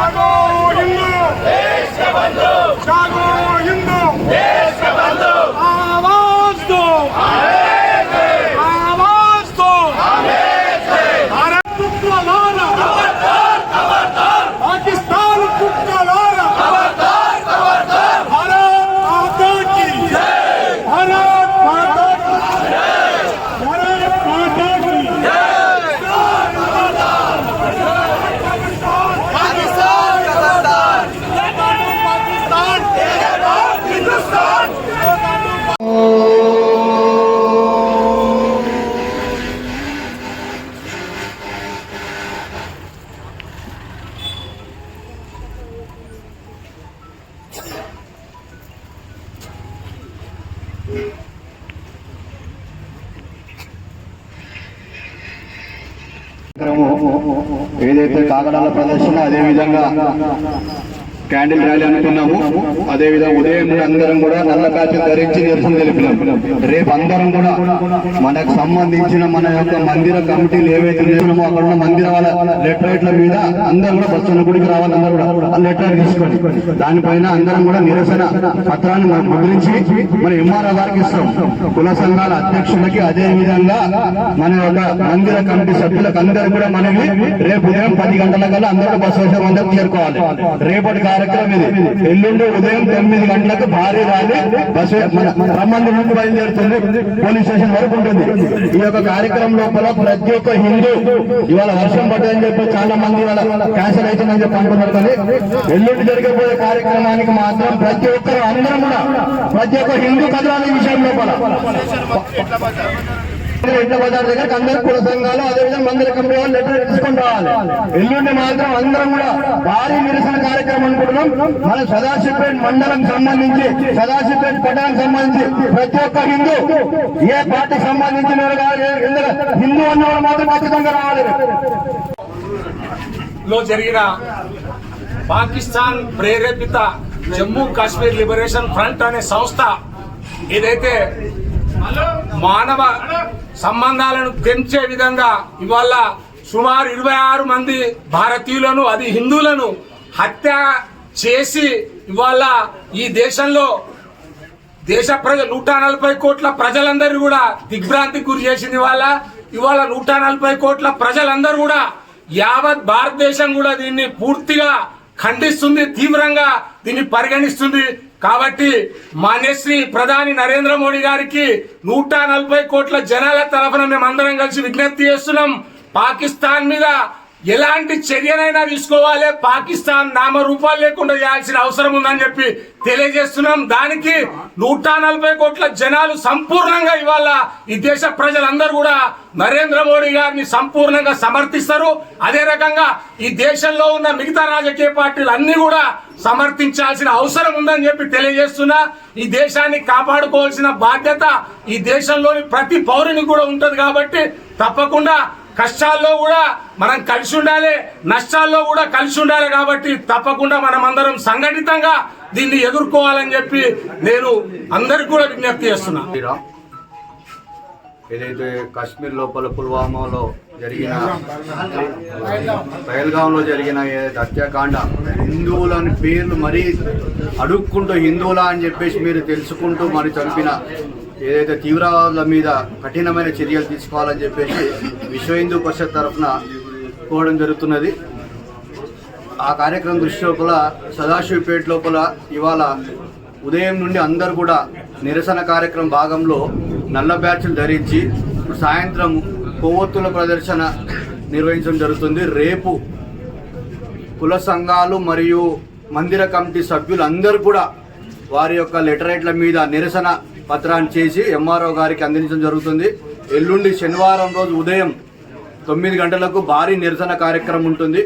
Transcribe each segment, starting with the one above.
¡Vamos! ఏదైతే కాగడాల ప్రదర్శన అదే విధంగా క్యాండిల్ ర్యాలీ అనుకున్నాము. అదే విధంగా ఉదయం అందరం కూడా నల్ల ప్యాచెస్ ధరించి నిరసన తెలిపినాం. రేపు అందరం కూడా మనకు సంబంధించిన మన యొక్క మందిర కమిటీలు ఏవైతే ఉన్నామో అక్కడ ఉన్న మందిర వాళ్ళ లెటరేట్ల మీద అందరం కూడా బస్సుల గుడికి రావాలి అందరూ కూడా. లెటర్ తీసుకోండి దానిపైన అందరం కూడా నిరసన పత్రాన్ని మనం ముద్రించి మన ఎంఆర్ఓ గారికి ఇస్తాం. కుల సంఘాల అధ్యక్షులకి అదే విధంగా మన యొక్క మందిర కమిటీ సభ్యులకు అందరూ కూడా మనవి. రేపు ఉదయం పది గంటల కల్లా అందరూ బస్ అందరూ చేరుకోవాలి. రేపటి కార్యక్రమం ఇది. ఎల్లుండి ఉదయం తొమ్మిది గంటలకు భారీ ర్యాలీ. బస్ రమ్మంది నుండి బయలుదేరుతుంది. పోలీస్ స్టేషన్ వరకు ఉంటుంది. ఈ యొక్క కార్యక్రమం లోపల ప్రతి ఒక్క హిందూ ఇవాళ వర్షం పడ్డదని చెప్పి చాలా మంది ఇవాళ క్యాన్సల్ అవుతుందని చెప్పి అంటున్నారు కానీ ఎల్లుండి జరిగిపోయే కార్యక్రమానికి మాత్రం ప్రతి ఒక్కరు అందరం కూడా ప్రతి ఒక్క హిందూ కదలాలి విషయం లోపల. ఎట్ల బజార్ దగ్గర అందరు కుల సంఘాలు అదేవిధంగా మందిర కమిటీ వాళ్ళు లెటర్ తీసుకొని రావాలి. ఎల్లుండి మాత్రం అందరం కూడా భారీ నిరసన కార్యక్రమం అనుకుంటున్నాం. మన సదాశివపేట మండలం సంబంధించి సదాశివపేట పట్టణానికి సంబంధించి ప్రతి ఒక్క హిందూ ఏ పార్టీకి సంబంధించిన వారు హిందూ అన్నవాళ్ళు మాత్రం ఖచ్చితంగా రావాలి. లో జరిగిన పాకిస్తాన్ ప్రేరేపిత జమ్మూ కాశ్మీర్ లిబరేషన్ ఫ్రంట్ అనే సంస్థ ఏదైతే మానవ సంబంధాలను పెంచే విధంగా ఇవాళ సుమారు ఇరవై ఆరు మంది భారతీయులను అది హిందువులను హత్య చేసి ఇవాళ ఈ దేశంలో దేశ ప్రజ నూట నలభై కోట్ల ప్రజలందరూ కూడా దిగ్భ్రాంతికి గురి చేసింది ఇవాళ. ఇవాళ నూట నలభై కోట్ల ప్రజలందరూ కూడా యావత్ భారతదేశం కూడా దీన్ని పూర్తిగా ఖండిస్తుంది తీవ్రంగా దీన్ని పరిగణిస్తుంది. కాబట్టి మాన్యశ్రీ ప్రధాని నరేంద్ర మోడీ గారికి నూట నలభై కోట్ల జనాల తరఫున మేమందరం కలిసి విజ్ఞప్తి చేస్తున్నాం. పాకిస్తాన్ మీద ఎలాంటి చర్యనైనా తీసుకోవాలి. పాకిస్తాన్ నామరూపాలు లేకుండా చేయాల్సిన అవసరం ఉందని చెప్పి తెలియజేస్తున్నాం. దానికి నూట నలభై కోట్ల జనాలు సంపూర్ణంగా ఇవాళ ఈ దేశ ప్రజలందరూ కూడా నరేంద్ర మోడీ గారిని సంపూర్ణంగా సమర్థిస్తారు. అదే రకంగా ఈ దేశంలో ఉన్న మిగతా రాజకీయ పార్టీలు అన్ని కూడా సమర్థించాల్సిన అవసరం ఉందని చెప్పి తెలియజేస్తున్నా ఈ దేశాన్ని కాపాడుకోవాల్సిన బాధ్యత ఈ దేశంలోని ప్రతి పౌరునికి కూడా ఉంటుంది కాబట్టి తప్పకుండా కష్టాల్లో కూడా మనం కలిసి ఉండాలి నష్టాల్లో కూడా కలిసి ఉండాలి కాబట్టి తప్పకుండా మనం అందరం సంఘటితంగా దీన్ని ఎదుర్కోవాలని చెప్పి నేను అందరికి కూడా విజ్ఞప్తి చేస్తున్నా. ఏదైతే కాశ్మీర్ లోపల పుల్వామాలో జరిగిన పహల్గాంలో జరిగిన ఏదైతే హత్యాకాండ హిందువులని పేర్లు మరీ అడుక్కుంటూ హిందువులా అని చెప్పేసి మీరు తెలుసుకుంటూ మరి చంపిన ఏదైతే తీవ్రవాదుల మీద కఠినమైన చర్యలు తీసుకోవాలని చెప్పేసి విశ్వ హిందూ పరిషత్ తరఫున కోవడం జరుగుతున్నది. ఆ కార్యక్రమం దృష్టి లోపల సదాశివపేట లోపల ఇవాళ ఉదయం నుండి అందరు కూడా నిరసన కార్యక్రమం భాగంలో నల్ల బ్యాచ్లు ధరించి ఇప్పుడు సాయంత్రం కొవ్వొత్తుల ప్రదర్శన నిర్వహించడం జరుగుతుంది. రేపు కుల సంఘాలు మరియు మందిర కమిటీ సభ్యులు అందరూ కూడా వారి యొక్క లెటరేట్ల మీద నిరసన పత్రాన్ని చేసి ఎంఆర్ఓ గారికి అందించడం జరుగుతుంది. ఎల్లుండి శనివారం రోజు ఉదయం తొమ్మిది గంటలకు భారీ నిరసన కార్యక్రమం ఉంటుంది.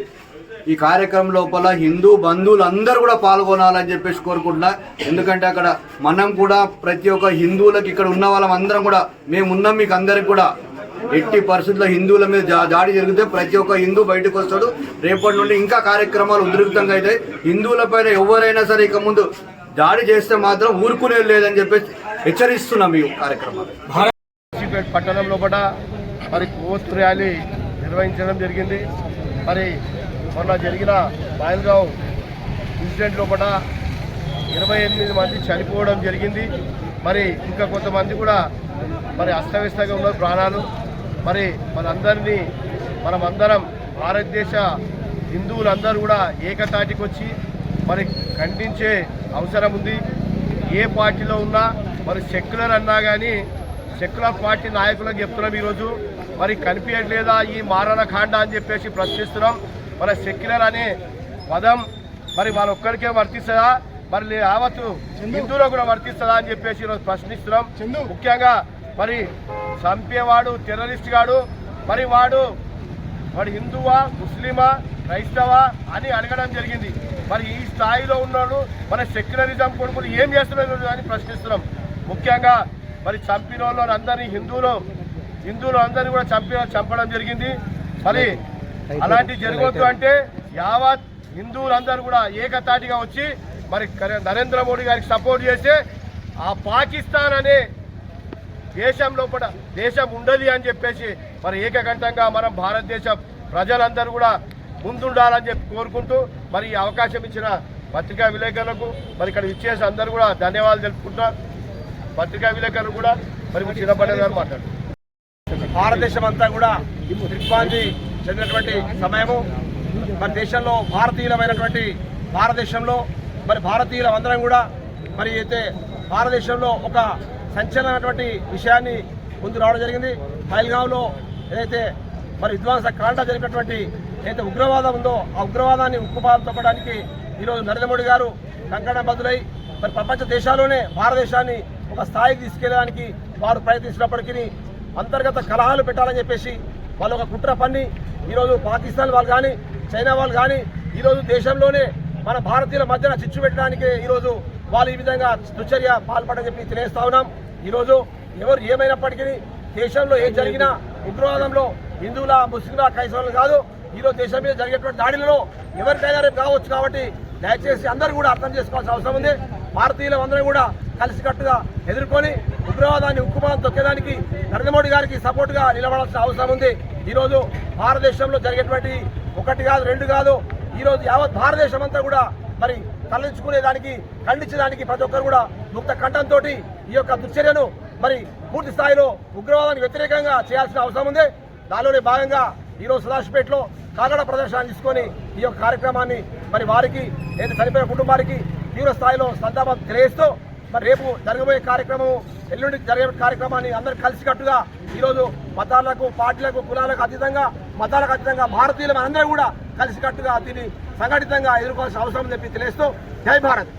ఈ కార్యక్రమం లోపల హిందూ బంధువులందరూ కూడా పాల్గొనాలని చెప్పేసి కోరుకుంటున్నా. ఎందుకంటే అక్కడ మనం కూడా ప్రతి ఒక్క హిందువులకి ఇక్కడ ఉన్న వాళ్ళం అందరం కూడా మేమున్నాం మీకు అందరికి కూడా. ఎట్టి పరిస్థితుల్లో హిందువుల మీద దాడి జరిగితే ప్రతి ఒక్క హిందూ బయటకు వస్తాడు. రేపటి నుండి ఇంకా కార్యక్రమాలు ఉధృతంగా అయితే హిందువుల పైన ఎవరైనా సరే ఇక ముందు దాడి చేస్తే మాత్రం ఊరుకునేది లేదని చెప్పేసి హెచ్చరిస్తున్నాం ఈ కార్యక్రమాలు. పట్టణంలో కూడా మరి కోత్ ర్యాలీ నిర్వహించడం జరిగింది. మరి మొన్న జరిగిన బాయల్గావ్ ఇన్సిడెంట్ లోపల ఇరవై ఎనిమిది మంది చనిపోవడం జరిగింది. మరి ఇంకా కొంతమంది కూడా మరి అస్తవ్యస్తంగా ఉన్న ప్రాణాలు. మరి మనందరినీ మనమందరం భారతదేశ హిందువులందరూ కూడా ఏకతాటికి వచ్చి మరి ఖండించే అవసరం ఉంది. ఏ పార్టీలో ఉన్నా మరి సెక్యులర్ అన్నా కానీ సెక్యులర్ పార్టీ నాయకులకు చెప్తున్నాం ఈరోజు. మరి కనిపించట్లేదా ఈ మారణ కాండ అని చెప్పేసి ప్రశ్నిస్తున్నాం. మరి సెక్యులర్ అనే పదం మరి వాళ్ళొక్కరికే వర్తిస్తుందా? మరి యావత్తు హిందువులకు కూడా వర్తిస్తుందా అని చెప్పేసి ఈరోజు ప్రశ్నిస్తున్నాం. ముఖ్యంగా మరి చంపేవాడు టెర్రరిస్ట్ గాడు. మరి వాడు వాడు హిందువా ముస్లిమా క్రైస్తవా అని అడగడం జరిగింది. మరి ఈ స్థాయిలో ఉన్నాడు మన సెక్యులరిజం కొడుకులు ఏం చేస్తున్నారు అని ప్రశ్నిస్తున్నాం. ముఖ్యంగా మరి చంపిన వాళ్ళు అందరినీ హిందువులు హిందువులు అందరినీ కూడా చంపి చంపడం జరిగింది. మరి అలాంటి జరగవద్దు అంటే యావత్ హిందువులందరూ కూడా ఏకతాటిగా వచ్చి మరి కరే- నరేంద్ర మోడీ గారికి సపోర్ట్ చేస్తే ఆ పాకిస్తాన్ అనే దేశం లోపల దేశం ఉండదు అని చెప్పేసి మరి ఏకకంఠంగా మనం భారతదేశం ప్రజలందరూ కూడా ముందుండాలని చెప్పి కోరుకుంటూ మరి ఈ అవకాశం ఇచ్చిన పత్రికా విలేకరులకు మరి ఇక్కడ ఇచ్చేసి అందరూ కూడా ధన్యవాదాలు తెలుపుకుంటా పత్రికా విలేకరులు కూడా మరి మీ చిన్నపల్లి గారు మాట్లాడు భారతదేశం అంతా కూడా దిగ్భ్రాంతి చెందినటువంటి సమయము. మరి దేశంలో భారతీయులమైనటువంటి భారతదేశంలో మరి భారతీయుల అందరం కూడా మరి అయితే భారతదేశంలో ఒక సంచలనమైనటువంటి విషయాన్ని ముందు రావడం జరిగింది. పైల్గాంలో ఏదైతే మరి విధ్వంస కాండ జరిగినటువంటి ఏదైతే ఉగ్రవాదం ఉందో ఆ ఉగ్రవాదాన్ని ఉక్కుపాదం తొక్కడానికి ఈరోజు నరేంద్ర మోడీ గారు కంకణ బదులై మరి ప్రపంచ దేశాల్లోనే భారతదేశాన్ని ఒక స్థాయికి తీసుకెళ్ళడానికి వారు ప్రయత్నించినప్పటికీ అంతర్గత కలహాలు పెట్టాలని చెప్పేసి వాళ్ళు ఒక కుట్ర పన్ని. ఈరోజు పాకిస్తాన్ వాళ్ళు కానీ చైనా వాళ్ళు కానీ ఈరోజు దేశంలోనే మన భారతీయుల మధ్యన చిచ్చు పెట్టడానికి ఈరోజు వాళ్ళు ఈ విధంగా దుశ్చర్య పాల్పడని చెప్పి తెలియజేస్తా ఉన్నాం. ఈరోజు ఎవరు ఏమైనప్పటికీ దేశంలో ఏం జరిగినా ఉగ్రవాదంలో హిందువుల ముస్లింల క్రైస్తవులు కాదు. ఈరోజు దేశం మీద జరిగేటువంటి దాడులలో ఎవరికైనా రేపు కావచ్చు కాబట్టి దయచేసి అందరూ కూడా అర్థం చేసుకోవాల్సిన అవసరం ఉంది. భారతీయులు అందరం కూడా కలిసికట్టుగా ఎదుర్కొని ఉగ్రవాదాన్ని ఉక్కుపాదం తొక్కేదానికి నరేంద్ర మోడీ గారికి సపోర్ట్గా నిలబడాల్సిన అవసరం ఉంది. ఈరోజు భారతదేశంలో జరిగేటువంటి ఒకటి కాదు రెండు కాదు ఈరోజు యావత్ భారతదేశం అంతా కూడా మరి తరలించుకునేదానికి ఖండించేదానికి ఖండించడానికి ప్రతి ఒక్కరు కూడా ముక్త కంఠంతో ఈ యొక్క దుశ్చర్యను మరి పూర్తి స్థాయిలో ఉగ్రవాదానికి వ్యతిరేకంగా చేయాల్సిన అవసరం ఉంది. దానిలోనే భాగంగా ఈరోజు సదాశిపేటలో కాగడ ప్రదర్శన తీసుకొని ఈ యొక్క కార్యక్రమాన్ని మరి వారికి లేదా చనిపోయిన కుటుంబానికి తీవ్ర స్థాయిలో సంతాపం తెలియజేస్తూ మరి రేపు జరగబోయే కార్యక్రమం ఎల్లుండి జరిగే కార్యక్రమాన్ని అందరూ కలిసికట్టుగా ఈరోజు మతాలకు పార్టీలకు కులాలకు అతీతంగా మతాలకు అతీతంగా భారతీయులు అందరూ కూడా కలిసికట్టుగా దీన్ని సంఘటితంగా ఎదుర్కోవాల్సిన అవసరం చెప్పి తెలియస్తూ జై భారత్.